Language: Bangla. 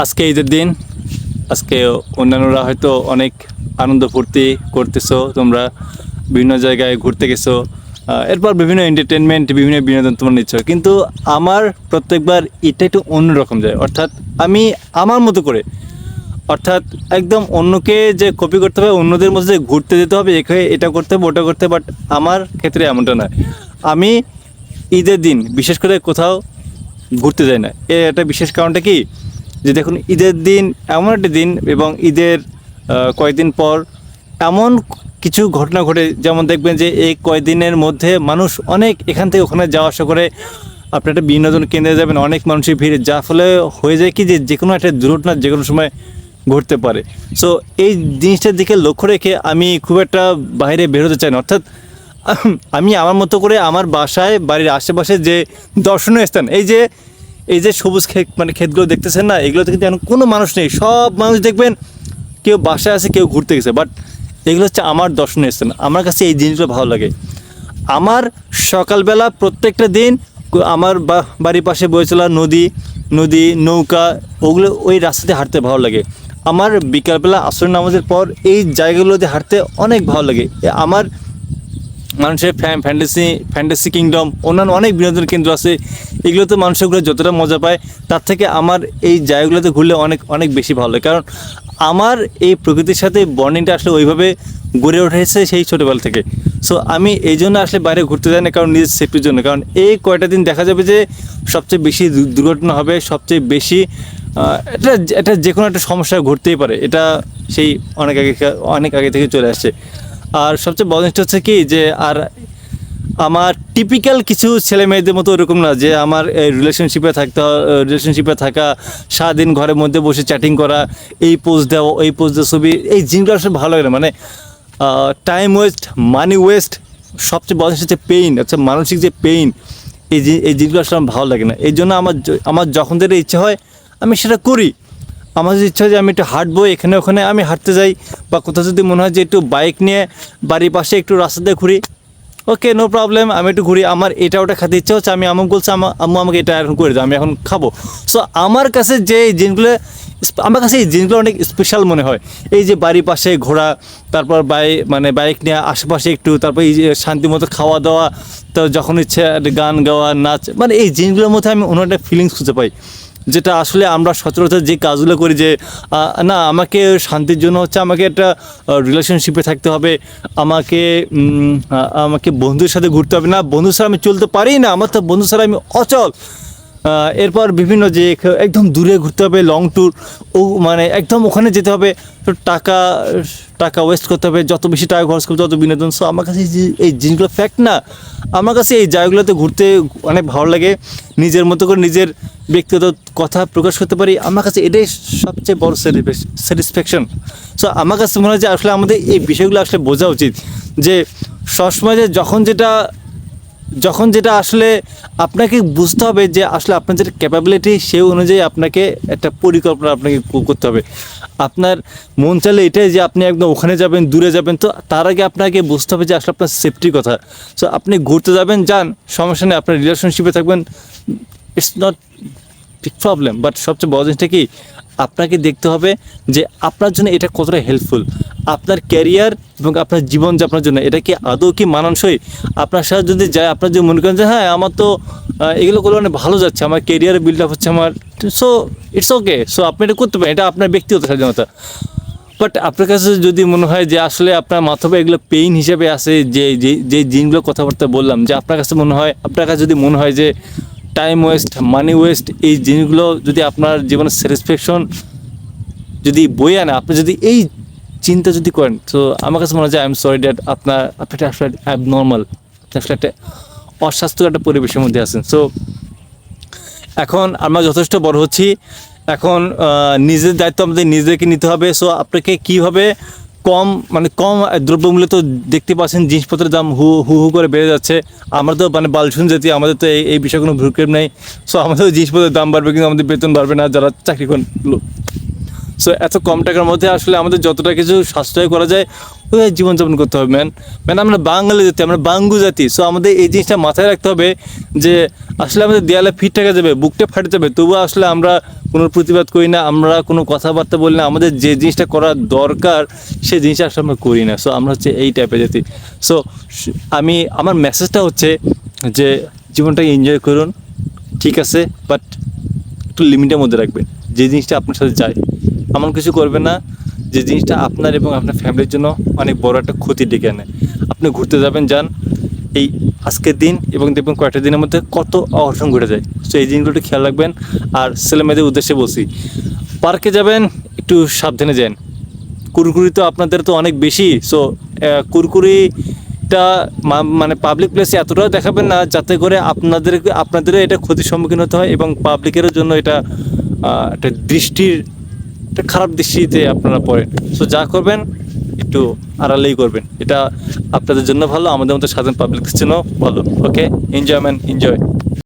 আজকে ঈদের দিন। আজকে অন্যান্যরা হয়তো অনেক আনন্দ ফুর্তি করতেছো, তোমরা বিভিন্ন জায়গায় ঘুরতে গেছো এরপর বিভিন্ন এন্টারটেনমেন্ট বিভিন্ন বিনোদন তোমরা নিচ্ছ। কিন্তু আমার প্রত্যেকবার এটা একটু অন্যরকম যায়। অর্থাৎ আমি আমার মতো করে, অর্থাৎ একদম অন্যকে যে কপি করতে হবে, অন্যদের মধ্যে ঘুরতে যেতে হবে এখানে এটা করতে হবে, ওটা করতে বাট আমার ক্ষেত্রে এমনটা নয়। আমি ঈদের দিন বিশেষ করে কোথাও ঘুরতে যাই না। এ একটা বিশেষ কারণটা কি? যে দেখুন, ঈদের দিন এমন একটা দিন এবং ঈদের কয়েকদিন পর এমন কিছু ঘটনা ঘটে। যেমন দেখবেন যে এই কয়েকদিনের মধ্যে মানুষ অনেক এখান থেকে ওখানে যাওয়া আসা করে আপনি একটা বিনোদন কেন্দ্রে যাবেন, অনেক মানুষের ভিড়। যার ফলে হয়ে যায় কি যে যে কোনো একটা দুর্ঘটনা যে কোনো সময় ঘটতে পারে। সো এই জিনিসটার দিকে লক্ষ্য রেখে আমি খুব একটা বাইরে বেরোতে চাই না। অর্থাৎ আমি আমার মতো করে আমার বাসায়, বাড়ির আশেপাশে যে দর্শনীয় স্থান, এই যে এই যে সবুজ ক্ষেত মানে ক্ষেতগুলো দেখতেছেন না, এগুলোতে কিন্তু এখন কোনো মানুষ নেই। সব মানুষ দেখবেন কেউ বাসায় আছে, কেউ ঘুরতে গেছে। বাট এগুলো হচ্ছে আমার দর্শনীয় স্থান। আমার কাছে এই জিনিসগুলো ভালো লাগে। আমার সকালবেলা প্রত্যেকটা দিন আমার বাড়ির পাশে বয়ে চলা নদী নদী, নৌকা, ওগুলো ওই রাস্তাতে হাঁটতে ভালো লাগে। আমার বিকালবেলা আসর নামাজের পর এই জায়গাগুলোতে হাঁটতে অনেক ভালো লাগে। আমার মানুষের ফ্যান্টাসি ফ্যান্টাসি কিংডম অন্যান্য অনেক বিনোদন কেন্দ্র আছে। এগুলোতে মানুষগুলো যতটা মজা পায়, তার থেকে আমার এই জায়গাগুলোতে ঘুরলে অনেক অনেক বেশি ভালো লাগে। কারণ আমার এই প্রকৃতির সাথে বন্ডিংটা আসলে ওইভাবে গড়ে উঠেছে সেই ছোটোবেলা থেকে। সো আমি এই জন্য আসলে বাইরে ঘুরতে যাই না কারণ নিজের সেফটির জন্য। কারণ এই কয়টা দিন দেখা যাবে যে সবচেয়ে বেশি দুর্ঘটনা হবে, সবচেয়ে বেশি এটা এটা যে কোনো একটা সমস্যা ঘটতেই পারে। এটা সেই অনেক আগে অনেক আগে থেকে চলে আসছে। আর সবচেয়ে বড় জিনিসটা হচ্ছে কি যে আর আমার টিপিক্যাল কিছু ছেলে মেয়েদের মতো ওরকম না যে আমার রিলেশনশিপে থাকতে রিলেশনশিপে থাকা, সারাদিন ঘরের মধ্যে বসে চ্যাটিং করা, এই পোস্ট দেওয়া ওই পোস্ট দেওয়া ছবি, এই জিনিসগুলো আসলে ভালো লাগে না। মানে টাইম ওয়েস্ট মানি ওয়েস্ট সবচেয়ে বড় হচ্ছে পেইন আচ্ছা মানসিক যে পেইন এই এই জিনিসগুলো আসলে আমার ভালো লাগে না। এই জন্য আমার আমার যখন যেটা ইচ্ছে হয়, আমি সেটা করি। আমার ইচ্ছা যে আমি একটু হাঁটবো এখানে ওখানে, আমি হাঁটতে যাই। বা কোথাও যদি মনে হয় যে একটু বাইক নিয়ে বাড়ির পাশে একটু রাস্তা দিয়ে ঘুরি ওকে নো প্রবলেম আমি একটু ঘুরি। আমার এটা ওটা খেতে ইচ্ছা হচ্ছে, আমি আমুক বলছি, আমা- আম্মু, আমাকে এটা এখন করে দাও, আমি এখন খাব। সো আমার কাছে যে এই জিনিসগুলো আমার কাছে এই জিনিসগুলো অনেক স্পেশাল মনে হয়। এই যে বাড়ির পাশে ঘোরা, তারপর বাই মানে বাইক নিয়ে আশেপাশে একটু, তারপর এই যে শান্তি মতো খাওয়া দাওয়া তো যখন ইচ্ছে গান গাওয়া, নাচ মানে এই জিনিসগুলোর মধ্যে আমি অন্য একটা ফিলিংস খুঁজে পাই। যেটা আসলে আমরা সচরাচর যে কাজগুলো করি যে না, আমাকে শান্তির জন্য হচ্ছে আমাকে একটা রিলেশনশিপে থাকতে হবে, আমাকে আমাকে বন্ধুর সাথে ঘুরতে হবে। না, বন্ধু ছাড়া আমি চলতে পারি না, আমার তো বন্ধু ছাড়া আমি অচল। এরপর বিভিন্ন যে একদম দূরে ঘুরতে হবে লং ট্যুর ও মানে একদম ওখানে যেতে হবে টাকা টাকা ওয়েস্ট করতে হবে, যত বেশি টাকা খরচ করতে তত বিনোদন। সো আমার কাছে এই জিনিসগুলো ফ্যাক্ট না, আমার কাছে এই জায়গাগুলোতে ঘুরতে অনেক ভালো লাগে। নিজের মতো করে নিজের ব্যক্তিগত কথা প্রকাশ করতে পারি। আমার কাছে এটাই সবচেয়ে বড় স্যাটিসফ্যাকশন সো আমার কাছে মনে হয় যে আসলে আমাদের এই বিষয়গুলো আসলে বোঝা উচিত। যে সবসময় যে যখন যেটা যখন যেটা আসলে আপনাকে বুঝতে হবে যে আসলে আপনার যেটা ক্যাপাবিলিটি সেই অনুযায়ী আপনাকে একটা পরিকল্পনা আপনাকে করতে হবে। আপনার মন চাইলে এটাই যে আপনি একদম ওখানে যাবেন, দূরে যাবেন, তো তার আগে আপনাকে বুঝতে হবে যে আসলে আপনার সেফটির কথা। সো আপনি ঘুরতে যাবেন, যান, সমস্যা নেই, আপনার রিলেশনশিপে থাকবেন it's not big problem but সবচেয়ে বড় জিনিসটা কি আপনাকে দেখতে হবে যে আপনার জন্য এটা কতটা হেল্পফুল আপনার ক্যারিয়ার এবং আপনার জীবনযাপনের জন্য এটা কি আদৌ কি মানানসই? আপনার সাথে যদি যায়, আপনার যদি মনে করেন যে হ্যাঁ আমার তো এগুলো করলে অনেক ভালো যাচ্ছে, আমার ক্যারিয়ার বিল্ড আপ হচ্ছে, আমার সো ইটস ওকে সো আপনি এটা করতে পারেন, এটা আপনার ব্যক্তিগত স্বাধীনতা। বাট আপনার কাছে যদি মনে হয় যে, আসলে আপনার মাথায় এগুলো পেইন হিসেবে আছে যে যে জিনিসগুলো কথাবার্তা বললাম, যে আপনার কাছে মনে হয়, আপনার কাছে যদি মনে হয় যে টাইম ওয়েস্ট মানি ওয়েস্ট এই জিনিসগুলো যদি আপনার জীবনের স্যাটিসফ্যাকশন যদি বই আনে, আপনি যদি এই চিন্তা যদি করেন, তো আমার কাছে মনে হয় আই এম সরি ড্যাট আপনার আপনি একটা আসলে অ্যাবনর্মাল আসলে একটা অস্বাস্থ্যকর একটা পরিবেশের মধ্যে আছেন। সো এখন আমরা যথেষ্ট বড় হচ্ছি। এখন নিজের দায়িত্ব আমাদের নিজেকে নিতে হবে। সো আপনাকে কীভাবে কম মানে কম দ্রব্যমূল্য তো দেখতে পাচ্ছেন জিনিসপত্রের দাম হু হু হু করে বেড়ে যাচ্ছে। আমরা তো মানে বালসুন জাতি, আমাদের তো এই বিষয়ে কোনো ভ্রুক্ষেপ নেই। সো আমাদের জিনিসপত্রের দাম বাড়বে, কিন্তু আমাদের বেতন বাড়বে না, যারা চাকরি করেন সো এত কম টাকার মধ্যে আসলে আমাদের যতটা কিছু সাশ্রয় করা যায় ওই জীবনযাপন করতে হবে ম্যান ম্যান আমরা বাঙালি জাতি, আমরা বাঙ্গু জাতি সো আমাদের এই জিনিসটা মাথায় রাখতে হবে যে আসলে আমাদের দেয়ালে ফিট টাকা যাবে, বুকটা ফাটে যাবে, তবুও আসলে আমরা কোনো প্রতিবাদ করি না, আমরা কোনো কথাবার্তা বলি না, আমাদের যে জিনিসটা করা দরকার, সেই জিনিসটা আসলে আমরা করি না সো আমরা হচ্ছে এই টাইপের জাতি। সো, আমি, আমার মেসেজটা হচ্ছে যে জীবনটাকে এনজয় করুন, ঠিক আছে বাট একটু লিমিটের মধ্যে রাখবেন, যে জিনিসটা আপনার সাথে যায়। এমন কিছু করবে না যে জিনিসটা আপনার এবং আপনার ফ্যামিলির জন্য অনেক বড় একটা ক্ষতি ডেকে আনে। আপনি ঘুরতে যাবেন, যান, এই আজকের দিন এবং দেখবেন কয়েকটা দিনের মধ্যে কত অঘটন ঘটে যায়। সো এই জিনিসগুলো একটু খেয়াল রাখবেন। আর ছেলে মেয়েদের উদ্দেশ্যে বলছি, পার্কে যাবেন, একটু সাবধানে যান। কুরকুরি তো আপনাদের তো অনেক বেশি। সো কুরকুরিটা মানে পাবলিক প্লেসে এতটাও দেখাবেন না, যাতে করে আপনাদের, আপনাদেরও এটা ক্ষতির সম্মুখীন হতে হয় এবং পাবলিকেরও জন্য এটা একটা দৃষ্টির একটা খারাপ দৃষ্টিতে আপনারা পড়েন। সো যা করবেন, একটু আড়ালেই করবেন। এটা আপনাদের জন্য ভালো, আমাদের মতো সাধারণ পাবলিকের জন্য ভালো। ওকে এনজয়মেন্ট এনজয়